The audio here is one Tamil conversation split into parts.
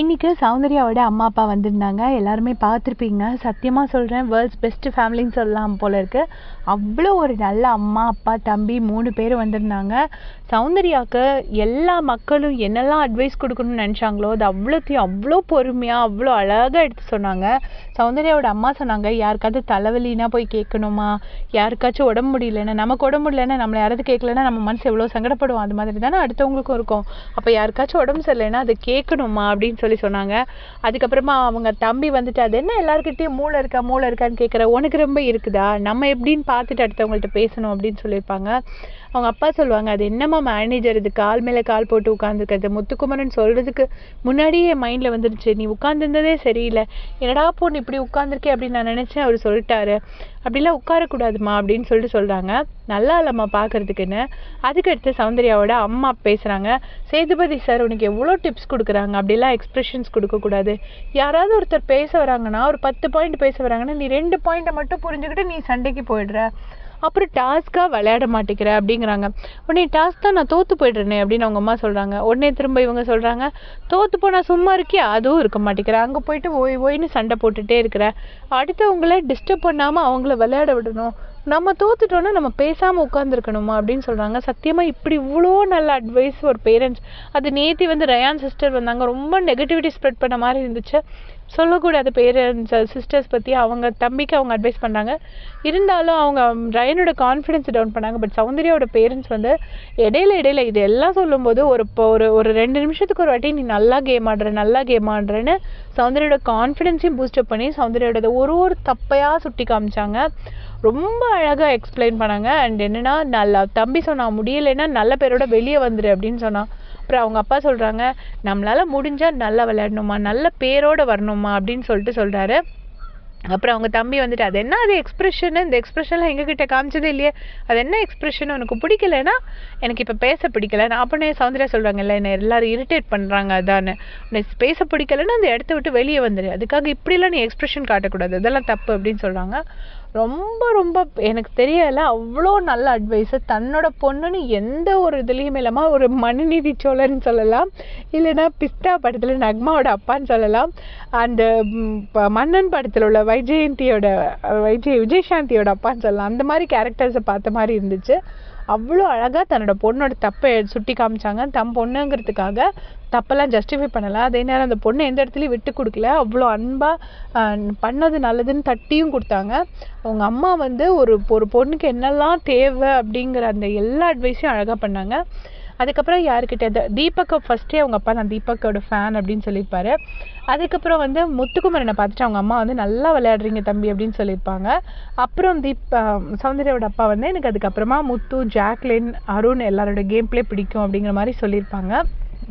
இன்றைக்கி சௌந்தர்யாவோட அம்மா அப்பா வந்திருந்தாங்க. எல்லாருமே பார்த்துருப்பீங்க. சத்தியமாக சொல்கிறேன் வேர்ல்ட்ஸ் பெஸ்ட் ஃபேமிலின்னு சொல்லலாம் போல இருக்குது அவ்வளோ ஒரு நல்ல அம்மா அப்பா தம்பி மூணு பேர் வந்திருந்தாங்க. சௌந்தர்யாவுக்கு எல்லா மக்களும் என்னெல்லாம் அட்வைஸ் கொடுக்கணும்னு நினச்சாங்களோ அது அவ்வளோத்தையும் அவ்வளோ பொறுமையாக அவ்வளோ அழகாக எடுத்து சொன்னாங்க. சௌந்தர்யாவோட அம்மா சொன்னாங்க யாருக்காவது தலைவலினா போய் கேட்கணுமா? யாருக்காச்சும் உடம்பு முடியலன்னா நமக்கு உடம்பு முடியலன்னா நம்மளை யாராவது கேட்கலன்னா நம்ம மனசு எவ்வளோ சங்கடப்படுவோம். அது மாதிரி தானே அடுத்தவங்களுக்கும் இருக்கும். அப்போ யாருக்காச்சும் உடம்பு சரியில்லைன்னா அதை கேட்கணுமா? அப்படின்னு சொல்லி சொன்னாங்க. அதுக்கப்புறமா அவங்க தம்பி வந்துட்டு அது என்ன எல்லாருக்கிட்டையும் மூளை இருக்கா மூளை இருக்கான்னு கேட்குற உனக்கு ரொம்ப இருக்குதா? நம்ம எப்படின்னு பார்த்துட்டு அடுத்தவங்கள்ட்ட பேசணும் அப்படின்னு சொல்லியிருப்பாங்க. அவங்க அப்பா சொல்லுவாங்க அது என்னம்மா மேனேஜர் இது கால் மேலே கால் போட்டு உட்காந்துருக்கிறது முத்துக்குமரன் சொல்கிறதுக்கு முன்னாடியே என் மைண்டில் வந்துருச்சு நீ உட்காந்துருந்ததே சரியில்லை. என்னடா பொண்ணு இப்படி உட்காந்துருக்கே அப்படின்னு நான் நினச்சேன். அவர் சொல்லிட்டாரு. அப்படிலாம் உட்காரக்கூடாதுமா அப்படின்னு சொல்லிட்டு சொல்கிறாங்க நல்லா இல்லைம்மா பார்க்கறதுக்குன்னு அதுக்கடுத்து சௌந்தர்யாவோட அம்மா பேசுகிறாங்க சேதுபதி சார் உனக்கு எவ்வளோ டிப்ஸ் கொடுக்குறாங்க? அப்படிலாம் எக்ஸ்ப்ரெஷன்ஸ் கொடுக்கக்கூடாது. யாராவது ஒருத்தர் பேச வராங்கன்னா ஒரு பத்து பாயிண்ட் பேச வராங்கன்னா நீ ரெண்டு பாயிண்ட்டை மட்டும் புரிஞ்சுக்கிட்டு நீ சண்டைக்கு போயிடுற. அப்புறம் டாஸ்க்காக விளையாட மாட்டேங்கிற அப்படிங்கிறாங்க. உடனே டாஸ்க் தான் நான் தோற்று போய்ட்றேனே அப்படின்னு அவங்க அம்மா சொல்கிறாங்க உடனே திரும்ப இவங்க சொல்கிறாங்க தோற்று போனால் சும்மா இருக்கே அதுவும் இருக்க மாட்டேங்கிற. அங்கே போயிட்டு ஓய் ஓய்னு சண்டை போட்டுகிட்டே இருக்கிற. அடுத்தவங்கள டிஸ்டர்ப் பண்ணாமல் அவங்கள விளையாட விடணும். நம்ம தோத்துட்டோன்னா நம்ம பேசாமல் உட்காந்துருக்கணுமா அப்படின்னு சொல்கிறாங்க சத்தியமாக இப்படி இவ்வளோ நல்ல அட்வைஸ் ஒரு பேரண்ட்ஸ் அது நேற்று வந்து ரயான் சிஸ்டர் வந்தாங்க. ரொம்ப நெகட்டிவிட்டி ஸ்ப்ரெட் பண்ண மாதிரி இருந்துச்சு. சொல்லக்கூடாது பேரண்ட்ஸ் சிஸ்டர்ஸ் பற்றி அவங்க தம்பிக்கு அவங்க அட்வைஸ் பண்ணாங்க. இருந்தாலும் அவங்க ரயனோட கான்ஃபிடென்ஸ் டவுன் பண்ணாங்க. பட் சௌந்தர்யாவோட பேரண்ட்ஸ் வந்து இடையில இடையில இது எல்லாம் சொல்லும்போது ஒரு இப்போ ஒரு ஒரு ரெண்டு நிமிஷத்துக்கு ஒரு வாட்டி நீ நல்லா கேம் ஆடுற நல்லா கேம் ஆடுறேன்னு சௌந்தர்யோட கான்ஃபிடென்ஸையும் பூஸ்டப் பண்ணி சௌந்தர்யோட ஒரு ஒரு தப்பையாக சுட்டி காமிச்சாங்க. ரொம்ப அழகாக எக்ஸ்பிளைன் பண்ணாங்க. அண்ட் என்னென்னா நல்லா தம்பி சொன்னா முடியலைன்னா நல்ல பேரோட வெளியே வந்துடு அப்படின்னு சொன்னான். அப்புறம் அவங்க அப்பா சொல்கிறாங்க நம்மளால் முடிஞ்சால் நல்லா விளையாடணுமா நல்ல பேரோடு வரணுமா? அப்படின்னு சொல்லிட்டு சொல்கிறாரு அப்புறம் அவங்க தம்பி வந்துட்டு அது என்ன அது எக்ஸ்ப்ரெஷனு இந்த எக்ஸ்ப்ரெஷன்லாம் எங்ககிட்ட காமிச்சதே இல்லையே. அது என்ன எக்ஸ்ப்ரெஷன் உனக்கு பிடிக்கலன்னா எனக்கு இப்போ பேச பிடிக்கல. நான் அப்பனே சௌந்தர்யா சொல்கிறாங்கல்ல என்ன எல்லாரும் இரிட்டேட் பண்ணுறாங்க அதான்னு. உனக்கு பேச பிடிக்கலன்னா அந்த இடத்த விட்டு வெளியே வந்துடு அதுக்காக இப்படிலாம் நீ எக்ஸ்ப்ரெஷன் காட்டக்கூடாது. அதெல்லாம் தப்பு அப்படின்னு சொல்கிறாங்க ரொம்ப ரொம்ப எனக்கு தெரியலை. அவ்வளோ நல்ல அட்வைஸு தன்னோட பொண்ணுன்னு எந்த ஒரு இதுலேயும் இல்லாமல் ஒரு மனுநீதி சோழன் சொல்லலாம். இல்லைன்னா பிஸ்தா படத்தில் நக்மாவோட அப்பான்னு சொல்லலாம். அந்த மன்னன் படத்தில் உள்ள வைஜெயந்தியோட வைஜெய் விஜயசாந்தியோட அப்பான்னு சொல்லலாம். அந்த மாதிரி கேரக்டர்ஸை பார்த்த மாதிரி இருந்துச்சு. அவ்வளோ அழகாக தன்னோட பொண்ணோட தப்பை சுட்டி காமிச்சாங்க. தம் பொண்ணுங்கிறதுக்காக தப்பெல்லாம் ஜஸ்டிஃபை பண்ணலை. அதே நேரம் அந்த பொண்ணை எந்த இடத்துலையும் விட்டு கொடுக்கல. அவ்வளோ அன்பாக பண்ணது நல்லதுன்னு தட்டியும் கொடுத்தாங்க. அவங்க அம்மா வந்து ஒரு ஒரு பொண்ணுக்கு என்னெல்லாம் தேவை அப்படிங்கிற அந்த எல்லா அட்வைஸையும் அழகாக பண்ணாங்க. அதுக்கப்புறம் யாருக்கிட்ட தீபக்கை ஃபஸ்ட்டே அவங்க அப்பா நான் தீபக்கோட ஃபேன் அப்படின்னு சொல்லியிருப்பாரு. அதுக்கப்புறம் வந்து முத்துக்குமரனை பார்த்துட்டு அவங்க அம்மா வந்து நல்லா விளையாடுறீங்க தம்பி அப்படின்னு சொல்லியிருப்பாங்க. அப்புறம் தீப் சௌந்தர்யாவோட அப்பா வந்து எனக்கு அதுக்கப்புறமா முத்து ஜாக்லின் அருண் எல்லாரோட கேம் பிளே பிடிக்கும் அப்படிங்கிற மாதிரி சொல்லியிருப்பாங்க.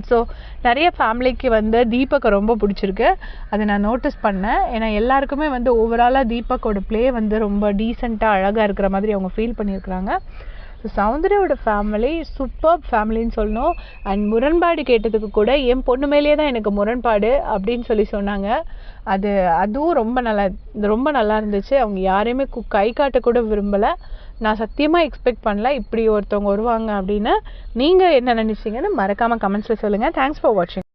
ஸோ நிறைய ஃபேமிலிக்கு வந்து தீபக்கை ரொம்ப பிடிச்சிருக்கு. அதை நான் நோட்டீஸ் பண்ணேன். ஏன்னா எல்லாருக்குமே வந்து ஓவராலாக தீபக்கோட ப்ளே வந்து ரொம்ப டீசெண்டாக அழகாக இருக்கிற மாதிரி அவங்க ஃபீல் பண்ணியிருக்கிறாங்க. ஸோ சௌந்தர்யாவோட ஃபேமிலி சூப்பர் ஃபேமிலின்னு சொல்லணும். அண்ட் முரண்பாடு கேட்டதுக்கு கூட என் பொண்ணு மேலேயே தான் எனக்கு முரண்பாடு அப்படின்னு சொல்லி சொன்னாங்க. அது அதுவும் ரொம்ப நல்லா ரொம்ப நல்லா இருந்துச்சு. அவங்க யாரையுமே கை காட்டக்கூட விரும்பலை. நான் சத்தியமாக எக்ஸ்பெக்ட் பண்ணல இப்படி ஒருத்தவங்க வருவாங்க அப்படின்னு. நீங்கள் என்ன நினச்சிங்கன்னு மறக்காமல் கமெண்ட்ஸில் சொல்லுங்கள் தேங்க்ஸ் ஃபார் வாட்சிங்